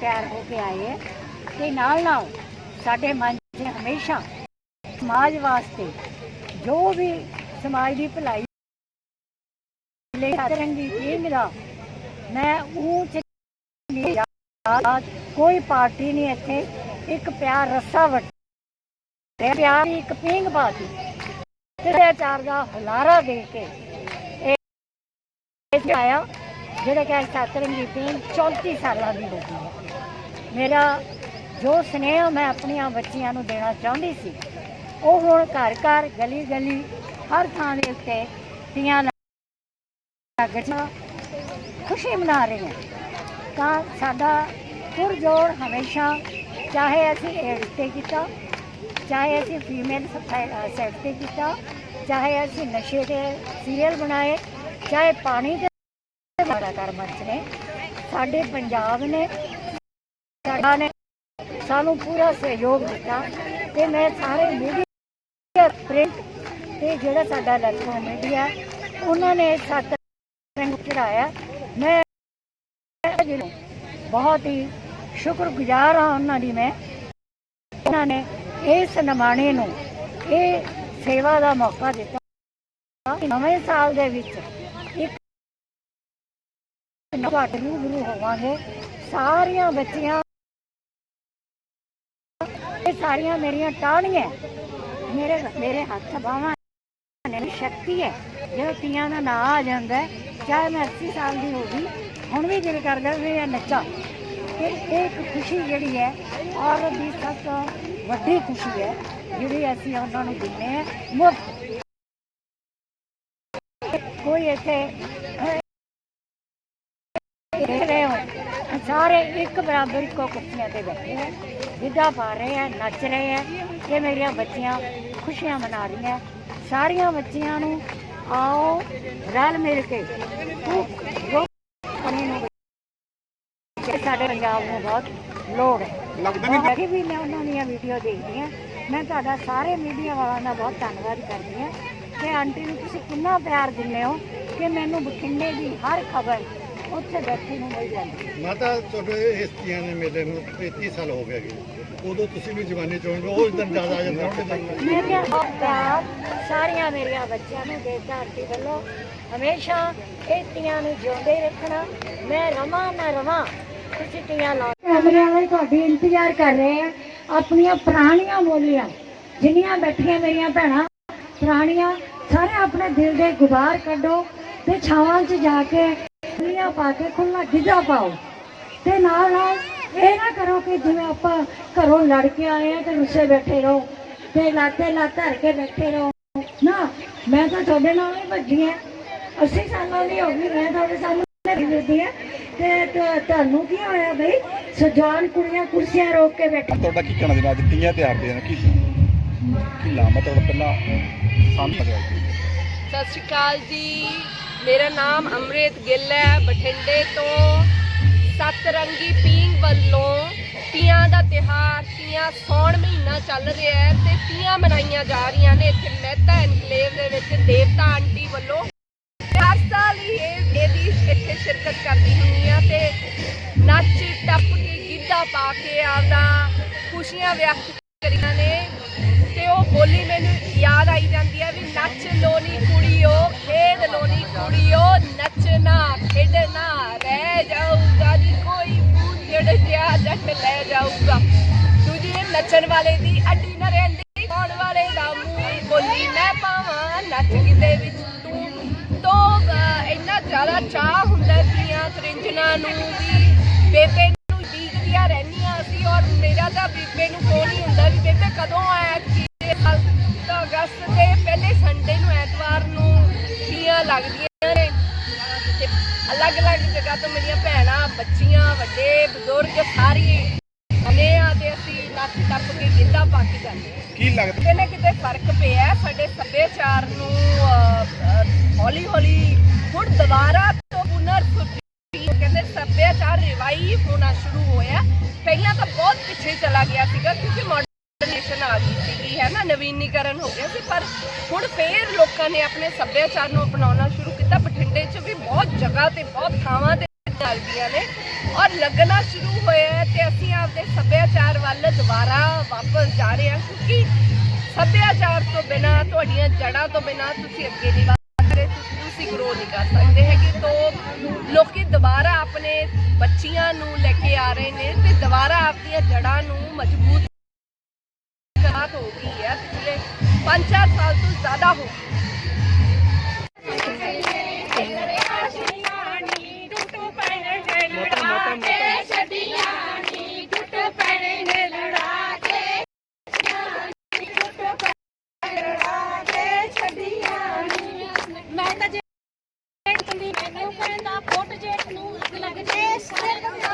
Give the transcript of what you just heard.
ਤਿਆਰ ਹੋ ਕੇ ਆਏ ਹੈ ਤੇ ਨਾਲ ਨਾਲ ਸਾਡੇ ਮਨ 'ਚ ਹਮੇਸ਼ਾ ਸਮਾਜ ਵਾਸਤੇ ਜੋ ਵੀ ਸਮਾਜ ਦੀ ਭਲਾਈ ਲਈ ਰੰਗੀ ਟੀਮ ਦਾ ਮੈਂ ਉੱਚ ਕੋਈ ਪਾਰਟੀ ਨਹੀਂ ਇੱਥੇ, ਇੱਕ ਪਿਆਰ ਰੱਸਾ ਵਟ ਤੇ ਪਿਆਰ ਦੀ ਇੱਕ ਪਿੰਗ ਬਾਤੀ ਤੇ ਚਾਰ ਦਾ ਹੁਲਾਰਾ ਦੇ ਕੇ ਇਹ ਆਇਆ, ਜਿਹੜਾ ਕਿ ਸਤਰੰਗੀ ਟੀਮ 34 ਸਾਲਾਂ ਦੀ ਹੋ ਗਈ ਹੈ। ਮੇਰਾ ਜੋ ਸਨੇਹ ਮੈਂ ਆਪਣੀਆਂ ਬੱਚੀਆਂ ਨੂੰ ਦੇਣਾ ਚਾਹੁੰਦੀ ਸੀ, ਉਹ ਹੁਣ ਘਰ ਘਰ ਗਲੀ ਗਲੀ ਹਰ ਥਾਂ ਦੇ ਉੱਤੇ ਤੀਆਂ ਲੱਗਣਾ ਖੁਸ਼ੀ ਮਨਾ ਰਹੇ ਹਾਂ। ਤਾਂ ਸਾਡਾ ਪੁਰਜੋਰ ਹਮੇਸ਼ਾ, ਚਾਹੇ ਅਸੀਂ ਏਡਸ ਤੇ ਕੀਤਾ, ਚਾਹੇ ਅਸੀਂ ਫੀਮੇਲ ਸੈਕਸ ਤੇ ਕੀਤਾ, ਚਾਹੇ ਅਸੀਂ ਨਸ਼ੇ ਦੇ ਸੀਰੀਅਲ ਬਣਾਏ, ਚਾਹੇ ਪਾਣੀ ਦੇ ਮਾੜਾ ਕਰ ਮੰਚ ਨੇ ਸਾਡੇ ਪੰਜਾਬ ਨੇ ਸਾਡਾ ਨੇ ਸਾਨੂੰ ਪੂਰਾ ਸਹਿਯੋਗ ਦਿੱਤਾ ਤੇ ਮੈਂ ਸਾਰੇ ਮੀਡੀਆ ਪ੍ਰਿੰਟ ਤੇ ਜਿਹੜਾ ਸਾਡਾ ਇਲੈਕਟ੍ਰੋਨਿਕ ਮੀਡੀਆ ਉਹਨਾਂ ਨੇ ਸੱਤ ਰੰਗ ਚੜਾਇਆ ਮੈਂ ਬਹੁਤ ਹੀ ਸ਼ੁਕਰਗੁਜ਼ਾਰ ਹਾਂ ਉਹਨਾਂ ਦੀ ਮੈਂ। ਉਹਨਾਂ ਨੇ ਇਸ ਨਮਾਣੇ ਨੂੰ ਇਹ ਸੇਵਾ ਦਾ ਮੌਕਾ ਦਿੱਤਾ। ਨਵੇਂ ਸਾਲ ਦੇ ਵਿੱਚ ਇੱਕ ਤੁਹਾਡੇ ਰੂਬਰੂ ਹੋਵਾਂਗੇ। ਸਾਰੀਆਂ ਬੱਚੀਆਂ ਇਹ ਸਾਰੀਆਂ ਮੇਰੀਆਂ ਟਾਹਣੀਆਂ ਮੇਰੇ ਮੇਰੇ ਹੱਥ ਬਾਹਾਂ ਨੇ ਸ਼ਕਤੀ ਹੈ। ਜਦੋਂ ਤੀਆਂ ਦਾ ਨਾਂ ਆ ਜਾਂਦਾ ਚਾਹੇ ਮੈਂ 80 ਸਾਲ ਦੀ ਹੋ ਗਈ, ਹੁਣ ਵੀ ਦਿਲ ਕਰਦਾ ਵੀ ਇਹ ਨੱਚਾਂ। ਤੇ ਇਹ ਇੱਕ ਖੁਸ਼ੀ ਜਿਹੜੀ ਹੈ, ਔਰ ਦੀ ਸਭ ਤੋਂ ਵੱਡੀ ਖੁਸ਼ੀ ਹੈ, ਜਿਹੜੀ ਅਸੀਂ ਉਹਨਾਂ ਨੂੰ ਦਿੰਦੇ ਹਾਂ, ਮੁਫਤ। ਕੋਈ ਇੱਥੇ ਰਹੇ ਹੋ। ਸਾਰੇ ਇੱਕ ਬਰਾਬਰ ਇੱਕੋ ਕੁਰਸੀਆਂ ਤੇ ਬੈਠੇ ਹੈ। ਗਿੱਧਾ ਪਾ ਰਹੇ ਹੈ ਨੱਚ ਰਹੇ ਹੈ ਇਹ ਮੇਰੀਆਂ ਬੱਚੀਆਂ ਖੁਸ਼ੀਆਂ ਮਨਾ ਰਹੀਆਂ। ਸਾਰੀਆਂ ਬੱਚੀਆਂ ਨੂੰ ਆਓ ਰਲ ਮਿਲ ਕੇ ਸਾਡੇ ਪੰਜਾਬ ਨੂੰ ਬਹੁਤ ਲੋੜ ਹੈ। ਲੱਗਦਾ ਕਿ ਵੀ ਮੈਂ ਉਹਨਾਂ ਦੀਆਂ ਵੀਡੀਓ ਦੇਖਦੀ ਹਾਂ। ਮੈਂ ਤੁਹਾਡਾ ਸਾਰੇ ਮੀਡੀਆ ਵਾਲਿਆਂ ਦਾ ਬਹੁਤ ਧੰਨਵਾਦ ਕਰਦੀ ਹਾਂ ਕਿ ਆਂਟੀ ਨੂੰ ਤੁਸੀਂ ਕਿੰਨਾ ਪਿਆਰ ਦਿੰਦੇ ਹੋ ਕਿ ਮੈਨੂੰ ਬਠਿੰਡੇ ਦੀ ਹਰ ਖਬਰ ਉੱਥੇ ਬੈਠੀ ਨੂੰ ਮਿਲ ਜਾਂਦੀ। ਮਾਤਾ ਤੁਹਾਡੇ ਇਸ ਤੀਆਂ ਦੇ ਮੇਲੇ ਨੂੰ 33 ਸਾਲ ਹੋ ਗਏ ਉਦੋਂ ਤੁਸੀਂ ਵੀ ਜਵਾਨੀ ਚੋਂਗੇ ਉਹ ਦਿਨ ਜ਼ਿਆਦਾ ਆ ਜਾਂਦਾ ਸਾਰੀਆਂ ਮੇਰੀਆਂ ਬੱਚਿਆਂ ਨੂੰ ਦੇਵਤਾ ਆਂਟੀ ਵੱਲੋਂ ਹਮੇਸ਼ਾ ਇਹ ਤੀਆਂ ਨੂੰ ਜਿਉਂਦੇ ਰੱਖਣਾ। ਮੈਂ ਰਵਾਂ ਨਾ ਰਵਾਂ। ਤੁਸੀਂ ਤੀਆਂ ਲਾ ਕੈਮਰੇ ਵਾਲੇ ਤੁਹਾਡੀ ਇੰਤਜ਼ਾਰ ਕਰ ਰਹੇ ਆ। ਆਪਣੀਆਂ ਪੁਰਾਣੀਆਂ ਬੋਲੀਆਂ ਜਿੰਨੀਆਂ ਬੈਠੀਆਂ ਮੇਰੀਆਂ ਭੈਣਾਂ ਪੁਰਾਣੀਆਂ ਸਾਰੇ ਆਪਣੇ ਦਿਲ ਦੇ ਗੁਬਾਰ ਕੱਢੋ ਤੇ ਛਾਵਾਂ 'ਚ ਜਾ ਕੇ ਬੋਲੀਆਂ ਪਾ ਕੇ ਖੁੱਲਾ ਗਿੱਧਾ ਪਾਓ। ਤੇ ਨਾਲ ਨਾਲ ਇਹ ਨਾ ਕਰੋ ਕਿ ਜਿਵੇਂ ਆਪਾਂ ਘਰੋਂ ਲੜ ਕੇ ਆਏ ਆ ਤੇ ਰੁੱਸੇ ਬੈਠੇ ਰਹੋ, ਤੇ ਲਾਤੇ ਲਾ ਧਰ ਕੇ ਬੈਠੇ ਰਹੋ। ਨਾ, ਮੈਂ ਤਾਂ ਤੁਹਾਡੇ ਨਾਲ ਹੀ ਵੱਜੀ ਆ 80 ਸਾਲਾਂ ਦੀ ਹੋ ਗਈ, ਮੈਂ ਤੁਹਾਡੇ ਸਾਹਮਣੇ ਫਿਰਦੀ ਆ ਤੇ ਤੁਹਾਨੂੰ ਕੀ ਹੋਇਆ ਬਈ? ਸਜਾਨ ਕੁੜੀਆਂ ਕੁਰਸੀਆਂ ਰੋਕ ਕੇ ਬੈਠੇ ਤੁਹਾਡਾ ਕੀ ਕਹਿਣਾ ਜੀ? ਅੱਜ ਤਿਆਰ ਦੇ ਨੇ ਕੀ ਕੀ ਲਾਮਾ ਤੁਹਾਡਾ ਪਹਿਲਾਂ ਸਾਹਮਣੇ ਆ ਸਤਿ ਸ਼੍ਰੀ ਅਕਾਲ ਜੀ। ਮੇਰਾ ਨਾਮ ਅੰਮ੍ਰਿਤ ਗਿੱਲ ਹੈ, ਬਠਿੰਡੇ ਤੋਂ। ਸਤਰੰਗੀ ਪੀਂਗ ਵੱਲੋਂ ਤੀਆਂ ਦਾ ਤਿਹਾਰ ਤੀਆਂ ਸੌਣ ਮਹੀਨਾ ਚੱਲ ਰਿਹਾ ਹੈ ਤੇ ਤੀਆਂ ਮਨਾਈਆਂ ਜਾ ਰਹੀਆਂ ਨੇ ਇੱਥੇ ਮਹਿਤਾ ਐਨਕਲੇਵ ਦੇ ਵਿੱਚ। ਦੇਵਤਾ ਆਂਟੀ ਵੱਲੋਂ ਹਰ ਸਾਲ ਇਹ ਇਹਦੀ ਇੱਥੇ ਸ਼ਿਰਕਤ ਕਰਦੀ ਹੁੰਦੀ ਆ ਤੇ ਨੱਚ, ਟੱਪ ਕੇ ਗਿੱਧਾ ਪਾ ਕੇ ਆਪਦਾ ਖੁਸ਼ੀਆਂ ਵਿਅਕਤ ਕਰੀਆਂ ਨੇ ਤੇ ਉਹ ਬੋਲੀ ਮੈਨੂੰ ਯਾਦ ਆਈ ਜਾਂਦੀ ਹੈ ਵੀ ਨੱਚ ਲੋਨੀ ਕੁੜੀਓ, ਖੇਡ ਲੋਨੀ ਕੁੜੀਓ, ਨੱਚਣਾ, ਖੇਡਣਾ ਰਹਿ ਜਾਊਗਾ ਜੀ ਕੋਈ ਬੂਝੜ ਜਿਹਾ ਜੱਟ ਲੈ ਜਾਊਗਾ। ਦੂਜੀ ਇਹ ਨੱਚਣ ਵਾਲੇ ਦੀ ਅੱਡੀ ਨਾ ਰਹਿੰਦੀ ਪਾਉਣ ਵਾਲੇ ਦਾ ਮੂੰਹ ਬੋਲੀ ਮੈਂ ਪਾਵਾਂ ਨੱਚ ਗਿੱਧੇ ਵਿੱਚ ਤੂੰ। ਤੋਂ ਇੰਨਾ ਜ਼ਿਆਦਾ ਚਾਹ ਹੁੰਦਾ ਤੀਆਂ ਤ੍ਰਿੰਜਣਾ ਨੂੰ ਵੀ। ਬੇਬੇ ਨੂੰ ਡੀਕਦੀਆਂ ਰਹਿੰਦੀਆਂ ਸੀ ਔਰ ਮੇਰਾ ਤਾਂ ਬੇਬੇ ਨੂੰ ਫੋਨ ਹੀ ਹੁੰਦਾ ਵੀ ਬੇਬੇ ਕਦੋਂ ਆਇਆ ਅਗਸਤ ਦੇ ਪਹਿਲੇ ਸੰਡੇ ਨੂੰ ਐਤਵਾਰ ਨੂੰ ਤੀਆਂ ਲੱਗਦੀਆਂ ਨੇ। ਤੇ ਅਲੱਗ-ਅਲੱਗ ਜਗ੍ਹਾ ਤੋਂ ਮੇਰੀਆਂ ਭੈਣਾਂ ਬੱਚੀਆਂ ਵੱਡੇ ਬਜ਼ੁਰਗ ਸਾਰੀ ਨੇ ਆ ਤੇ ਅਸੀਂ ਨੱਚ ਟੱਪ ਕੇ ਗਿੱਧਾ ਪਾ ਕੇ ਜਾਂਦੇ ਹਾਂ ਕੀ ਲੱਗਦਾ? ਕਿਤੇ ਨਾ ਕਿਤੇ ਫ਼ਰਕ ਪਿਆ ਸਾਡੇ ਸੱਭਿਆਚਾਰ ਨੂੰ ਹੌਲੀ ਹੌਲੀ ਹੁਣ ਦੁਬਾਰਾ ਤੋਂ ਪੁਨਰ ਸੁਰਜੀਤ ਕਹਿੰਦੇ ਸੱਭਿਆਚਾਰ ਰਿਵਾਈਵ ਹੋਣਾ ਸ਼ੁਰੂ ਹੋਇਆ। ਪਹਿਲਾਂ ਤਾਂ ਬਹੁਤ ਪਿੱਛੇ ਚਲਾ ਹੈ ਹੋ ਗਿਆ ਸੀ, ਪਰ ਹੁਣ ਫੇਰ ਲੋਕਾਂ ਨੇ ਆਪਣੇ ਸੱਭਿਆਚਾਰ ਨੂੰ ਅਪਣਾਉਣਾ ਸ਼ੁਰੂ ਕੀਤਾ। ਬਠਿੰਡੇ 'ਚ ਵੀ ਬਹੁਤ ਜਗ੍ਹਾ ਤੇ, ਬਹੁਤ ਥਾਵਾਂ ਤੇ ਲੱਗਦੀਆਂ ਨੇ ਔਰ ਲੱਗਣਾ ਸ਼ੁਰੂ ਹੋਇਆ ਹੈ ਤੇ ਅਸੀਂ ਆਪਦੇ ਸੱਭਿਆਚਾਰ ਵੱਲ ਦੁਬਾਰਾ ਵਾਪਸ ਜਾ ਰਹੇ ਹਾਂ, ਕਿਉਂਕਿ ਸੱਭਿਆਚਾਰ ਤੋਂ ਬਿਨਾ, ਤੁਹਾਡੀਆਂ ਜੜ੍ਹਾਂ ਤੋਂ ਬਿਨਾ ਤੁਸੀਂ ਅੱਗੇ ਨਹੀਂ ਵਧ ਸਕਦੇ, ਤੁਸੀਂ- ਗਰੋ ਨਹੀਂ ਕਰ ਸਕਦੇ ਹੈਗੇ। ਤੋਂ ਲੋਕੀ ਦੁਬਾਰਾ ਆਪਣੇ ਬੱਚੀਆਂ ਨੂੰ ਲੈ ਕੇ ਆ ਰਹੇ ਨੇ ਤੇ ਦੁਬਾਰਾ ਆਪਣੀਆਂ ਜੜ੍ਹਾਂ ਨੂੰ ਮਜ਼ਬੂਤ ਕਰਾਤ ਹੋ ਗਈ 5-4 ਸਾਲ ਤੋਂ ਜ਼ਿਆਦਾ ਹੋ ਗਈ ਮੈਂ ਤਾਂ ਜੇ ਕੰਦੀ ਮੈਨੂੰ ਕਹਿੰਦਾ ਫੁੱਟ ਜੇਠ ਨੂੰ ਅੱਗ ਲੱਗ ਜੇ, ਸਿਰ ਸਾਹਮਣੇ